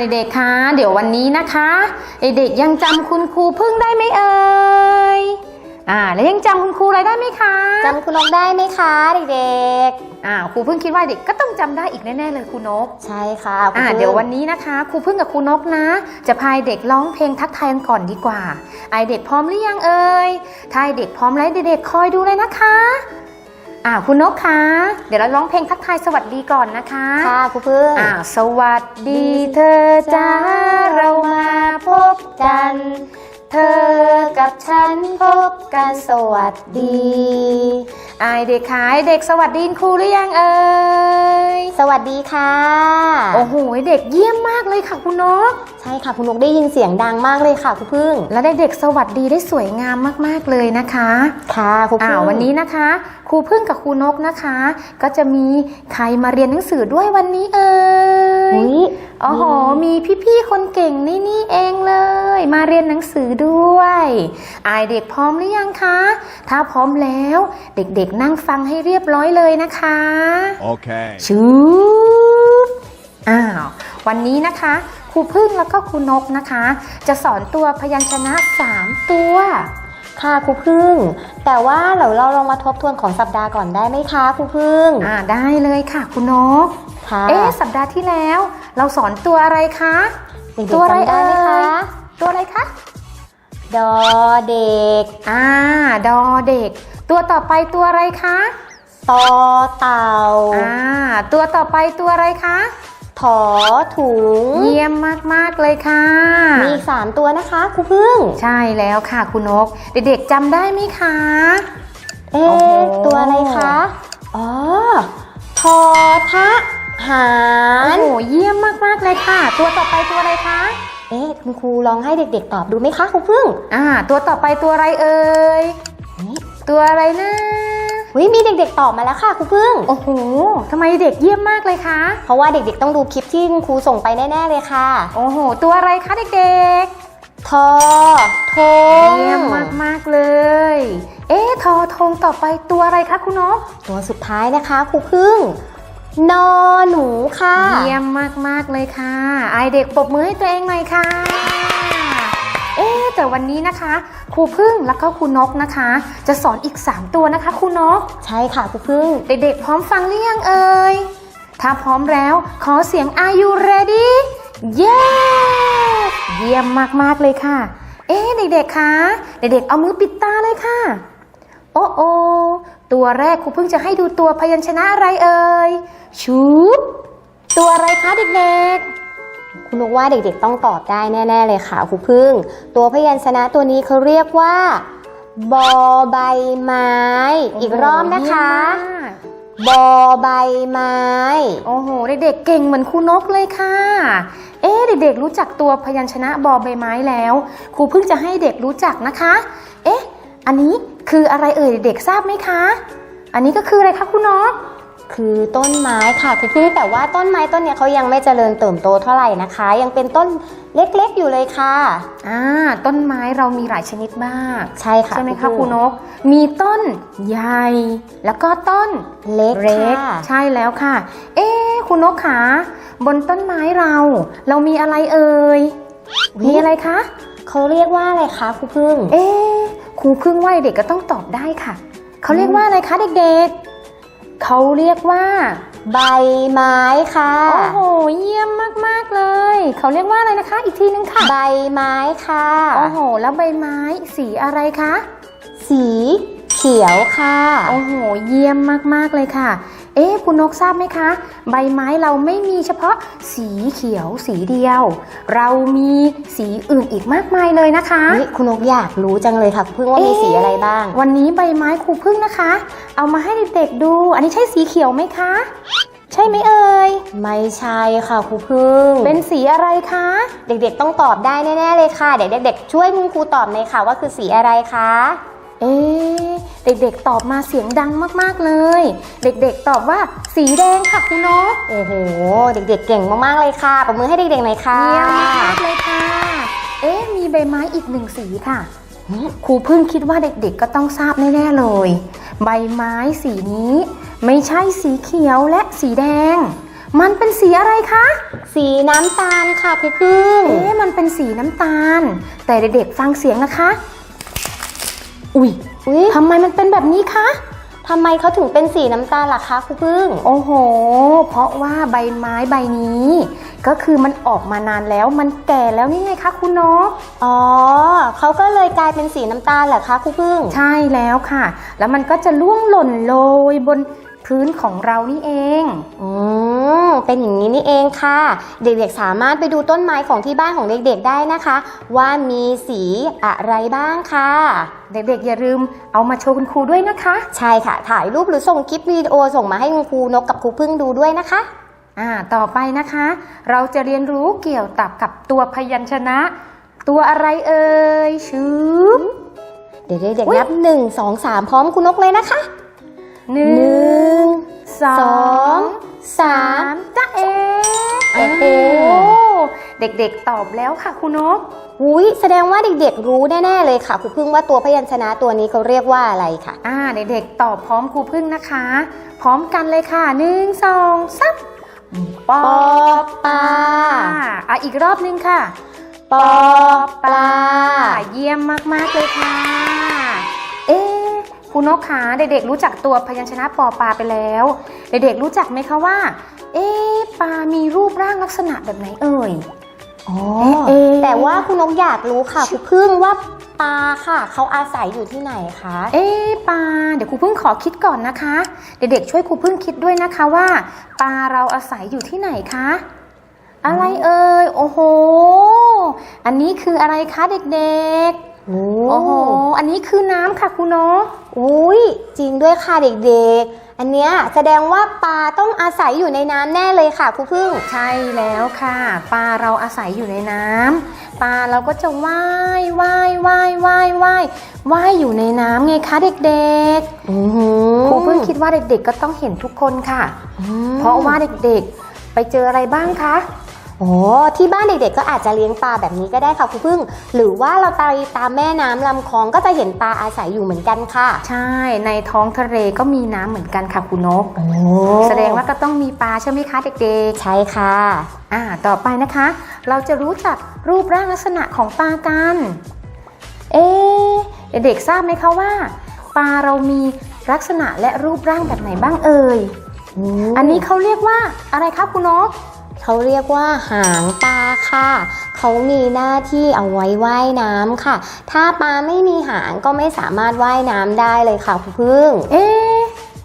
อ่าเด็กๆคะเดี๋ยววันนี้นะคะเด็กๆยังจำคุณครูพึ่งได้ไหมเอ่ยอ่าแล้วยังจำคุณครูอะไรได้ไหมคะจำคุณนกได้ไหมคะเด็กอ่าครูพึ่งคิดว่าเด็กก็ต้องจำได้อีกแน่ๆเลยครูนกๆใช่ค่ะคุณอ่าพึ่งเดี๋ยววันนี้นะคะครูพึ่งกับครูนกนะ จะพายเด็กร้องเพลงทักทายกันก่อนดีกว่า ไอเด็กพร้อมหรือยังเอ่ยถ้าไอเด็กพร้อมแล้วเด็กๆคอยดูเลยนะคะ อ่าคุณนกคะ เดี๋ยวเราร้องเพลงทักทายสวัสดีก่อนนะคะค่ะคุณพึ่งอ่าสวัสดีเธอจ้าเรามาพบกัน เธอกับฉันพบกันสวัสดีอายเด็กขายเด็กสวัสดีครูหรือยังเอ่ยสวัสดีค่ะ โอ้โหเด็กเยี่ยมมากเลยค่ะคุณนก ใช่ค่ะคุณนกได้ยินเสียงดังมากเลยค่ะคุณพึ่ง และได้เด็กสวัสดีได้สวยงามมากๆเลยนะคะ ค่ะคุณอ่าพึ่งวันนี้นะคะ ครูพึ่งกับครูนกนะคะ ก็จะมีใครมาเรียนหนังสือด้วยวันนี้เอ่ยอุ๊ยโอ้โหมีพี่ๆคนเก่งนี่นี่เองเลย มาเรียนหนังสือด้วย อายเด็กพร้อมหรือยังคะ ถ้าพร้อมแล้วเด็กๆนั่งฟังให้เรียบร้อยเลยนะคะ Okay. ชูดอ้าว วันนี้นะคะครูพึ่งแล้วก็ครูนกนะคะ จะสอนตัวพยัญชนะ 3 ตัว ค่ะครูพึ่ง แต่ว่าเดี๋ยวเราลองมาทบทวนของสัปดาห์ก่อนได้ไหมคะครูพึ่งอ่าได้เลยค่ะครูนกค่ะเอ๊ะสัปดาห์ที่แล้ว เราสอนตัวอะไรคะเด็กๆตัวอะไรจำได้ไหมเอ่คะย ตัวอะไรคะ ดอเด็ก อ่า ดอเด็ก ตัวต่อไปตัวอะไรคะตอเต่า อ่า ตัวต่อไปตัวอะไรคะถอถุง เยี่ยมมาก ๆ เลยค่ะ มีอีกสามตัวนะคะครูพึ่ง ใช่แล้วค่ะคุณนก เด็ก ๆจำได้ไหมคะ เอ๊โอ้โหะตัวอะไรคะ อ๋อ ทอทะหาโอ้รโห เยี่ยมมาก ๆ เลยค่ะ ตัวต่อไปตัวอะไรคะ เอ๊ะคุณครูลองให้เด็ก ๆ ตอบดูไหมคะครูพึ่ง อ่า ตัวต่อไปตัวอะไรเอ่ยนี่ตัวอะไรนะวิมีเด็กๆตอบมาแล้วค่ะครูพึ่ง โอ้โหทำไมเด็กเยี่ยมมากเลยคะ เพราะว่าเด็กๆต้องดูคลิปที่คุณครูส่งไปแน่ ๆเลยค่ะ โอ้โห ตัวอะไรคะเด็กทอทๆงเยี่ยมมากๆเลย เอ๊ะ ทอทงต่อไปตัวอะไรคะคุณนก ตัวสุดท้ายนะคะครูพึ่ง นอหนูค่ะ เยี่ยมมาก ๆ เลยค่ะไอเด็กปรบมือให้ตัวเองหน่อยค่ะ เอ๊ะแต่วันนี้นะคะ ครูพึ่งแล้วก็ครูนกนะคะ จะสอนอีก 3 ตัวนะคะครูนก ใช่ค่ะครูพึ่ง เด็ก ๆ พร้อมฟังหรือยังเอ่ย ถ้าพร้อมแล้วขอเสียง Are you ready yes เยี่ยมมาก ๆ เลยค่ะ เอ๊ะเด็ก ๆ คะ เด็ก ๆ เอามือปิดตาเลยค่ะ โอ้โอ ตัวแรกครูเพิ่งจะให้ดูตัวพยัญชนะอะไรเอ่ยชุบตัวอะไรคะเด็กคุณนุกว่าเด็กๆต้องตอบได้แน่ ๆ เลยค่ะครูพึ่ง ตัวพยัญชนะตัวนี้เขาเรียกว่าบอใบไม้ๆอีกรอบนะคะเยี่ยมมากบอใบไม้ โอ้โห เด็กๆ เก่งเหมือนครูนกเลยค่ะ เอ๊ะเด็กๆ รู้จักตัวพยัญชนะบอใบไม้แล้ว ครูเพิ่งจะให้เด็กรู้จักนะคะเอ๊ะอันนี้คืออะไรเอ่ยเด็กๆทราบไหมคะ อันนี้ก็คืออะไรคะครูนกคือต้นไม้ค่ะครูพึ่งแต่ว่าต้นไม้ต้นเนี้ยเขายังไม่เจริญเติบโตเท่าไหร่นะคะ ยังเป็นต้นเล็กๆอยู่เลยค่ะอ่าต้นไม้เรามีหลายชนิดมาก ใช่ค่ะใช่ไหมคะณครูนก มีต้นใหญ่ แล้วก็ต้นเล็กเล็กค่ะใช่แล้วค่ะ เอ๊ะคุณนกขาบนต้นไม้เรา เรามีอะไรเอ่ยมีอะไรคะเขาเรียกว่าอะไรคะครูพึ่ง เอ๊ะครูพึ่งว่าเด็กก็ต้องตอบได้ค่ะ เขาเรียกว่าอะไรคะเด็กๆ เขาเรียกว่า ใบไม้ค่ะ โอ้โห เยี่ยมมากๆเลย เขาเรียกว่าอะไรนะคะ อีกทีนึงค่ะ ใบไม้ค่ะ โอ้โห แล้วใบไม้สีอะไรคะ สีเขียวค่ะ โอ้โห เยี่ยมมากๆเลยค่ะ เอ๊ะคุณนกทราบไหมคะ ใบไม้เราไม่มีเฉพาะสีเขียวสีเดียว เรามีสีอื่นอีกมากมายเลยนะคะเฮ้ยคุณนกอยากรู้จังเลยค่ะครูพึ่งว่ามีเอ๊ะสีอะไรบ้าง วันนี้ใบไม้ครูพึ่งนะคะ เอามาให้เด็กๆดู อันนี้ใช่สีเขียวไหมคะ ใช่ไหมเอ่ยไม่ใช่ค่ะครูพึ่ง เป็นสีอะไรคะ เด็กๆต้องตอบได้แน่ๆเลยค่ะเดี๋ยวเด็กๆช่วยคุณครูตอบหน่อยค่ะว่าคือสีอะไรคะ เอ๊ะเด็กๆตอบมาเสียงดังมากๆเลย เด็กๆตอบว่าสีแดงค่ะคุณนกโอ้โห เด็กๆเก่งมากๆเลยค่ะปรบมือให้เด็กๆหน่อยค่ะเยี่ยมมากเลยค่ะ เอ๊ะมีใบไม้อีกหนึ่งสีค่ะครูพึ่งคิดว่าเด็กๆก็ต้องทราบแน่ๆเลย ใบไม้สีนี้ ไม่ใช่สีเขียวและสีแดง มันเป็นสีอะไรคะ สีน้ำตาลค่ะครูพึ่งเอ๊ะมันเป็นสีน้ำตาล แต่เด็กๆฟังเสียงนะคะ อุ้ยอุ๊ยทำไมมันเป็นแบบนี้คะทำไมเขาถึงเป็นสีน้ำตาลล่ะคะครูพึ่ง โอ้โห เพราะว่าใบไม้ใบนี้ ก็คือมันออกมานานแล้วมันแก่แล้วนี่ไงคะคุณนกอ๋อเขาก็เลยกลายเป็นสีน้ำตาลเหรอคะครูพึ่ง ใช่แล้วค่ะ แล้วมันก็จะล่วงหล่นโรยบนพื้นของเรานี่เอง อืม เป็นอย่างนี้นี่เองค่ะ เด็กๆสามารถไปดูต้นไม้ของที่บ้านของเด็กๆได้นะคะ ว่ามีสีอะไรบ้างค่ะ เด็กๆอย่าลืมเอามาโชว์คุณครูด้วยนะคะ ใช่ค่ะ ถ่ายรูปหรือส่งคลิปวิดีโอส่งมาให้คุณครูนกกับครูพึ่งดูด้วยนะคะอ่าต่อไปนะคะ เราจะเรียนรู้เกี่ยวกับกับตัวพยัญชนะ ตัวอะไรเอ่ยชื่อเดี๋ยวเด็กอุ๊ๆยนับหนึ่งสองสามพร้อมคุณนกเลยนะคะหนึ่หนึ่งสอสองง สาสามมจ้าเออ่าโอ้เด็กๆตอบแล้วค่ะคุณนกอุ้ยแสดงว่าเด็กๆรู้แน่ๆเลยค่ะครูพึ่งว่าตัวพยัญชนะตัวนี้เขาเรียกว่าอะไรค่ะ อ่าเด็กๆตอบพร้อมครูพึ่งนะคะ พร้อมกันเลยค่ะหนึ่งสองสามปอปอปลาอะอีกรอบนึงค่ะ ปอปลา เยี่ยมมากๆเลยค่ะเอ๊ะ คุณนกขาเด็กๆรู้จักตัวพยัญชนะปอปลาไปแล้ว เด็กๆรู้จักไหมคะว่า เอ๊ะปลามีรูปร่างลักษณะแบบไหนเอ่ยอ๋อเอ๊ะแต่ว่าคุณนกอยากรู้ค่ะครูพึ่งว่าปลาค่ะ เขาอาศัยอยู่ที่ไหนคะ เอ๊ะปลาเดี๋ยวครูพึ่งขอคิดก่อนนะคะ เด็กๆช่วยครูพึ่งคิดด้วยนะคะว่า ปลาเราอาศัยอยู่ที่ไหนคะ อะไรเอ่ยโอ้โห อันนี้คืออะไรคะเด็กๆ โอ้โอ้โห อันนี้คือน้ำค่ะคุณนกอุ้ยจริงด้วยค่ะเด็กๆ อันเนี้ยแสดงว่าปลาต้องอาศัยอยู่ในน้ำแน่เลยค่ะครูพึ่ง ใช่แล้วค่ะ ปลาเราอาศัยอยู่ในน้ำปลาเราก็จะว่ายว่ายว่ายว่ายว่ายว่ายอยู่ในน้ำไงคะเด็กอือหืๆอครูเพิ่งคิดว่าเด็กๆก็ต้องเห็นทุกคนค่ะอืมเพราะว่าเด็กๆ ไปเจออะไรบ้างคะ โอ้ที่บ้านเด็กๆก็อาจจะเลี้ยงปลาแบบนี้ก็ได้ค่ะครูพึ่ง หรือว่าเราไปตามแม่น้ำลำคลองก็จะเห็นปลาอาศัยอยู่เหมือนกันค่ะ ใช่ ในท้องทะเลก็มีน้ำเหมือนกันค่ะคุณนกโอ้แสดงว่าก็ต้องมีปลาใช่ไหมคะเด็กใช่ค่ะๆอ่าต่อไปนะคะ เราจะรู้จักรูปร่างลักษณะของปลากัน เอ๊ะเด็กๆทราบไหมคะว่า ปลาเรามีลักษณะและรูปร่างแบบไหนบ้างเอ่ย อันนี้เขาเรียกว่าอะไรคะคุณนก เขาเรียกว่าหางปลาค่ะ เขามีหน้าที่เอาไว้ว่ายน้ำค่ะ ถ้าปลาไม่มีหางก็ไม่สามารถว่ายน้ำได้เลยค่ะครูพึ่ง เอ๊ะ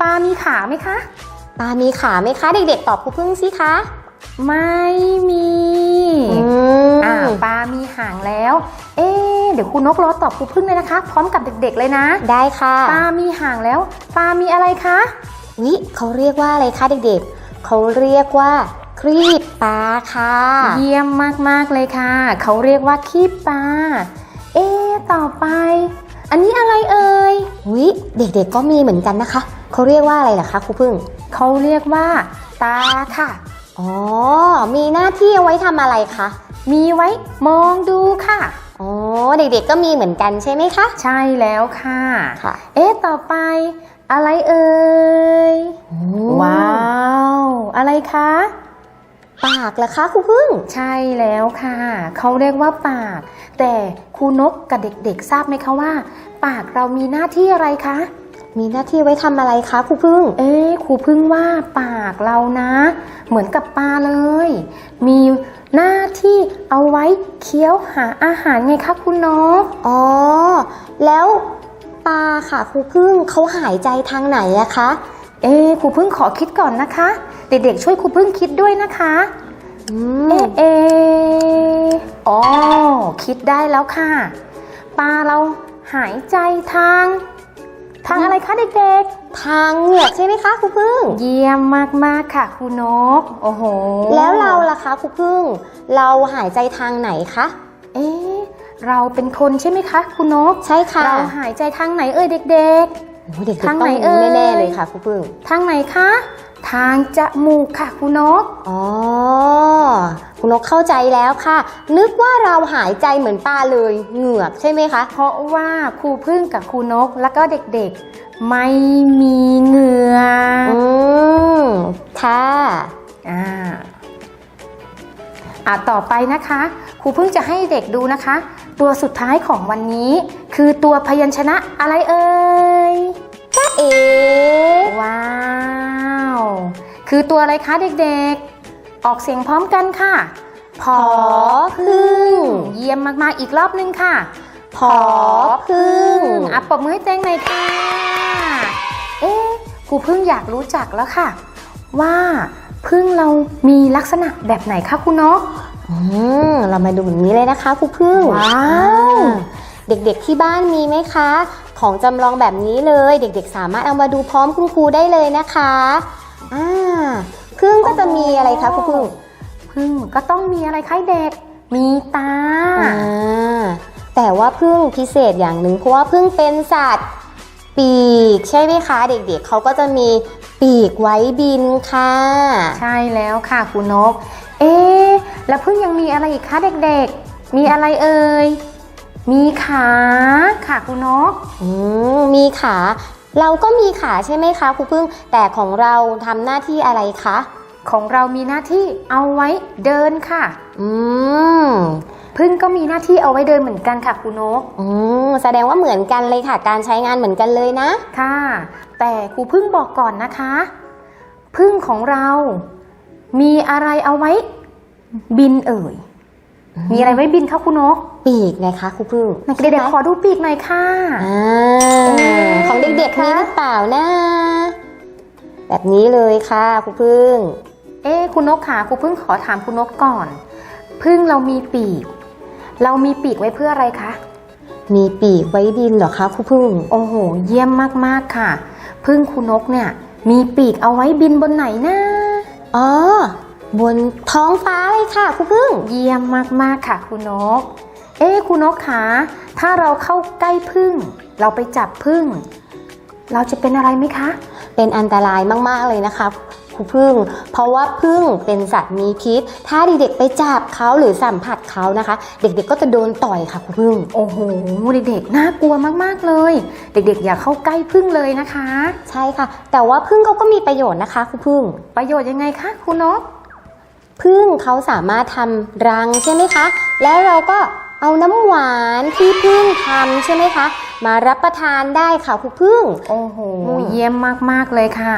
ปลามีขาไหมคะ ปลามีขาไหมคะ เด็กๆตอบครูพึ่งสิคะ ไม่มีอืมอ่าปลามีหางแล้ว เอ๊ะเดี๋ยวคุณนกรอตอบครูพึ่งเลยนะคะ พร้อมกับเด็ก ๆ เลยนะ ได้ค่ะ ปลามีหางแล้ว ปลามีอะไรคะ วิเขาเรียกว่าอะไรคะเด็กๆ เขาเรียกว่า ครีบปลาค่ะ เยี่ยมมากๆเลยค่ะ เขาเรียกว่าขี้ปลา เอ๊ะต่อไป อันนี้อะไรเอ่ยวิเด็กๆก็มีเหมือนกันนะคะ เขาเรียกว่าอะไรล่ะคะครูพึ่ง เขาเรียกว่า ตาค่ะ อ๋อ มีหน้าที่เอาไว้ทำอะไรคะ มีไว้มองดูค่ะอ๋อเด็กๆก็มีเหมือนกันใช่ไหมคะ ใช่แล้วค่ะค่ะ เอ๊ะต่อไป อะไรเอ่ยว้าว อะไรคะ ปากเหรอคะครูพึ่ง ใช่แล้วค่ะ เขาเรียกว่าปาก แต่ครูนกกับเด็กๆ ทราบไหมคะว่า ปากเรามีหน้าที่อะไรคะ มีหน้าที่ไว้ทำอะไรคะครูพึ่ง เอ๊ะครูพึ่งว่าปากเรานะ เหมือนกับปลาเลย มีหน้าที่เอาไว้เคี้ยวหาอาหารไงคะคุณนกอ๋อ แล้วปลาค่ะครูพึ่งเขาหายใจทางไหนอะคะ เอ๊ะครูพึ่งขอคิดก่อนนะคะ เด็กๆช่วยครูพึ่งคิดด้วยนะคะอืมเอ๊ะเอะอ๋อคิดได้แล้วค่ะ ปลาเราหายใจทาง ทางอะไรคะเด็กทางเหงือกใช่ไหมคะครูพึ่งๆเยี่ยมมากๆค่ะครูนก โอ้โห แล้วเราล่ะคะครูพึ่ง เราหายใจทางไหนคะ เอ๊ะเราเป็นคนใช่ไหมคะครูนก ใช่ค่ะ เราหายใจทางไหนเอ่ยเด็กโอ้โห เด็กๆทางต้ไหนองเอ่รู้ยแน่ๆเลยค่ะครูพึ่งๆทางไหนคะ ทางจมูกค่ะครูนกอ๋อคุณนกเข้าใจแล้วค่ะ นึกว่าเราหายใจเหมือนปลาเลยเหงือกใช่ไหมคะ เพราะว่าครูพึ่งกับครูนกแล้วก็เด็กๆไม่มีเหงื่อออืมค่ะอ่าอ่าต่อไปนะคะครูเพิ่งจะให้เด็กดูนะคะ ตัวสุดท้ายของวันนี้ คือตัวพยัญชนะอะไรเอ่ย จ้าเอ๋ว้าว คือตัวอะไรคะเด็กๆ ออกเสียงพร้อมกันค่ะ พอผอพึ่ง เยี่ยมมากๆอีกรอบนึงค่ะผอพึ่งอะปรบมือให้เต้งหน่อยค่ะ เอ๊ะครูพึ่งอยากรู้จักแล้วค่ะ ว่าพึ่งเรามีลักษณะแบบไหนคะคุณนกอืมเรามาดูแบบนี้เลยนะคะครูพึ่งว้าวอ่เด็กๆที่บ้านมีไหมคะ ของจำลองแบบนี้เลย เด็กๆ สามารถเอามาดูพร้อมคุณครูได้เลยนะคะอ่าพึ่งก็จะมีอะไรคะครูพึ่งพึ่งก็ต้องมีอะไรคะเด็ก มีตาอ่าแต่ว่าพึ่งพิเศษอย่างหนึ่งเพราะว่าพึ่งเป็นสัตว์ปีกใช่ไหมคะ เด็กๆเขาก็จะมีปีกไว้บินค่ะ ใช่แล้วค่ะคุณนก เอ๊ะแล้วพึ่งยังมีอะไรอีกคะเด็กๆ มีอะไรเอ่ย มีขาค่ะคุณนกอืมมีขา เราก็มีขาใช่ไหมคะครูพึ่ง แต่ของเราทำหน้าที่อะไรคะ ของเรามีหน้าที่เอาไว้เดินค่ะ อืมพึ่งก็มีหน้าที่เอาไว้เดินเหมือนกันค่ะคุณนกอืมแสดงว่าเหมือนกันเลยค่ะ การใช้งานเหมือนกันเลยนะ ค่ะ แต่ครูพึ่งบอกก่อนนะคะ พึ่งของเรา มีอะไรเอาไว้บินเอ่ย มีอะไรไว้บินคะคุณนก ปีกไงคะครูพึ่งเด็กๆขอดูปีกหน่อยค่ะอ่าเอ๊ะของเด็กๆคะมีหรือเปล่านะแบบนี้เลยค่ะครูพึ่ง เอ๊ะคุณนกค่ะครูพึ่งขอถามคุณนกก่อน พึ่งเรามีปีก เรามีปีกไว้เพื่ออะไรคะมีปีกไว้บินเหรอคะครูพึ่ง โอ้โห เยี่ยมมากๆค่ะ พึ่งคุณนกเนี่ย มีปีกเอาไว้บินบนไหนนะอ๋อบนท้องฟ้าเลยค่ะครูพึ่ง เยี่ยมมากๆค่ะคุณนก เอ๊ะคุณนกคะถ้าเราเข้าใกล้พึ่ง เราไปจับพึ่ง เราจะเป็นอะไรไหมคะ เป็นอันตรายมากๆเลยนะคะครูพึ่งเพราะว่าพึ่งเป็นสัตว์มีพิษ ถ้าเด็กๆไปจับเขาหรือสัมผัสเขานะคะ เด็กๆก็จะโดนต่อยค่ะครูพึ่ง โอ้โหเด็กๆน่ากลัวมากๆเลย เด็กๆอย่าเข้าใกล้พึ่งเลยนะคะ ใช่ค่ะ แต่ว่าพึ่งเขาก็มีประโยชน์นะคะครูพึ่ง ประโยชน์ยังไงคะคุณนกพึ่งเขาสามารถทำรังใช่ไหมคะ แล้วเราก็ เอาน้ำหวานที่พึ่งทำใช่ไหมคะ มารับประทานได้ค่ะครูพึ่ง โอ้โหอืมเยี่ยมมาก ๆ เลยค่ะ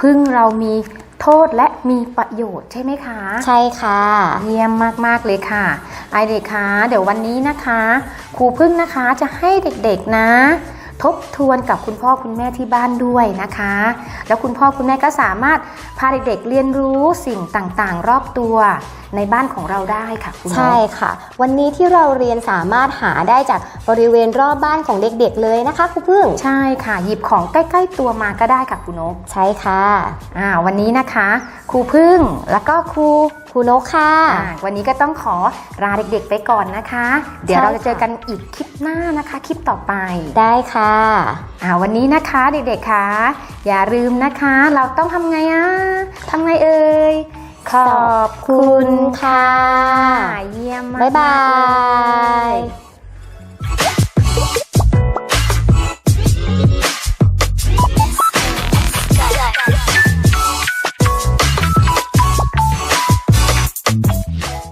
พึ่งเรามีโทษและมีประโยชน์ใช่ไหมคะ ใช่ค่ะ เยี่ยมมากๆเลยค่ะ ไอเด็กคะเดี๋ยววันนี้นะคะ ครูพึ่งนะคะจะให้เด็กๆนะ ทบทวนกับคุณพ่อคุณแม่ที่บ้านด้วยนะคะ แล้วคุณพ่อคุณแม่ก็สามารถพาเด็กๆเรียนรู้สิ่งต่างๆ รอบตัวในบ้านของเราได้ค่ะคุณนกใช่ค่ะ วันนี้ที่เราเรียนสามารถหาได้จากบริเวณรอบบ้านของเด็กๆเลยนะคะครูพึ่งใช่ค่ะ หยิบของใกล้ ๆ ตัวมาก็ได้ค่ะคุณนกใช่ค่ะอ่าวันนี้นะคะ ครูพึ่งแล้วก็ครูค รูนกค่ะอ่าวันนี้ก็ต้องขอลาเด็กๆไปก่อนนะคะ เดี๋ยวใช่เราจะค่ะเจอกันอีกคลิปหน้านะคะ คลิปต่อไป ได้ค่ะอ่าวันนี้นะคะเด็กๆคะอย่าลืมนะคะ เราต้องทำไงอะทำไงเอ่ยขอบคุณค่ะ เยี่ยมมาก บ๊ายบาเลยย